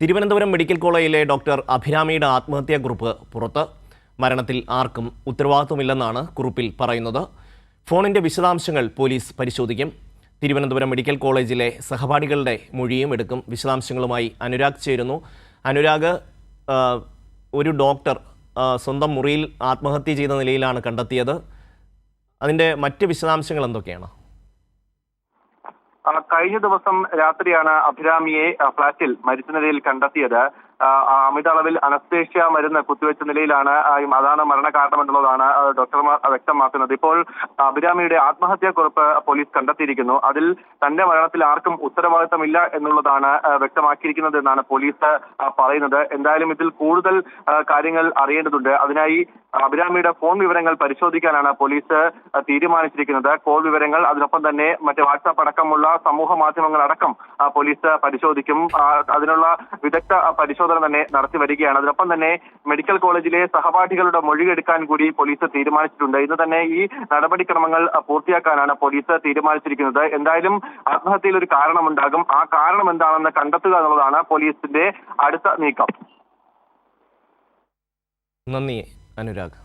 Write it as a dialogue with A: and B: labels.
A: Thiruvananthapuram medical കോളേജിലെ doctor അഭിരാമിയുടെ ആത്മഹത്യാ കുറിപ്പ് പുറത്ത്. മരണത്തിൽ ആർക്കും ഉത്തരവാദിത്വമില്ലെന്നാണ് കുറിപ്പിൽ പറയുന്നത്. ഫോണിന്റെ വിശദാംശങ്ങൾ പോലീസ് പരിശോധിക്കും. തിരുവനന്തപുരം മെഡിക്കൽ കോളേജിലെ സഹപാഠികളുടെ മൊഴിയും എടുക്കും. വിശദാംശങ്ങളുമായി അനുരാഗ് ചേരുന്നു. അനുരാഗ് ഒരു ഡോക്ടർ സ്വന്തം മുറിയിൽ ആത്മഹത്യ ചെയ്ത നിലയിലാണ് കണ്ടെത്തിയത്. അതിന്റെ മറ്റ് വിശദാംശങ്ങൾ എന്തൊക്കെയാണ്?
B: കഴിഞ്ഞ ദിവസം രാത്രിയാണ് അഭിരാമിയെ ഫ്ളാറ്റിൽ മരിച്ച നിലയിൽ കണ്ടെത്തിയത്. അമിത അളവിൽ അനസ്തേഷ്യ മരുന്ന് കുത്തിവെച്ച നിലയിലാണ് അതാണ് മരണകാരണം എന്നുള്ളതാണ് ഡോക്ടർമാർ വ്യക്തമാക്കുന്നത്. ഇപ്പോൾ അഭിരാമിയുടെ ആത്മഹത്യാ കുറിപ്പ് പോലീസ് കണ്ടെത്തിയിരിക്കുന്നു. അതിൽ തന്റെ മരണത്തിൽ ആർക്കും ഉത്തരവാദിത്തമില്ല എന്നുള്ളതാണ് വ്യക്തമാക്കിയിരിക്കുന്നത് എന്നാണ് പോലീസ് പറയുന്നത്. എന്തായാലും ഇതിൽ കൂടുതൽ കാര്യങ്ങൾ അറിയേണ്ടതുണ്ട്. അതിനായി അഭിരാമിയുടെ ഫോൺ വിവരങ്ങൾ പരിശോധിക്കാനാണ് പോലീസ് തീരുമാനിച്ചിരിക്കുന്നത്. കോൾ വിവരങ്ങൾ അതിനൊപ്പം തന്നെ മറ്റ് വാട്സാപ്പ് അടക്കമുള്ള സമൂഹ മാധ്യമങ്ങൾ അടക്കം പോലീസ് പരിശോധിക്കും. അതിനുള്ള വിദഗ്ധ ആ, പരിശോധന തന്നെ നടത്തി വരികയാണ്. അതിനൊപ്പം തന്നെ മെഡിക്കൽ കോളേജിലെ സഹപാഠികളുടെ മൊഴിയെടുക്കാൻ കൂടി പോലീസ് തീരുമാനിച്ചിട്ടുണ്ട്. ഇന്ന് തന്നെ ഈ നടപടിക്രമങ്ങൾ പൂർത്തിയാക്കാനാണ് പോലീസ് തീരുമാനിച്ചിരിക്കുന്നത്. എന്തായാലും ആത്മഹത്യയിൽ ഒരു കാരണമുണ്ടാകും. ആ കാരണം എന്താണെന്ന് കണ്ടെത്തുക എന്നുള്ളതാണ് പോലീസിന്റെ അടുത്ത നീക്കം.
A: നന്ദി അനുരാഗ്.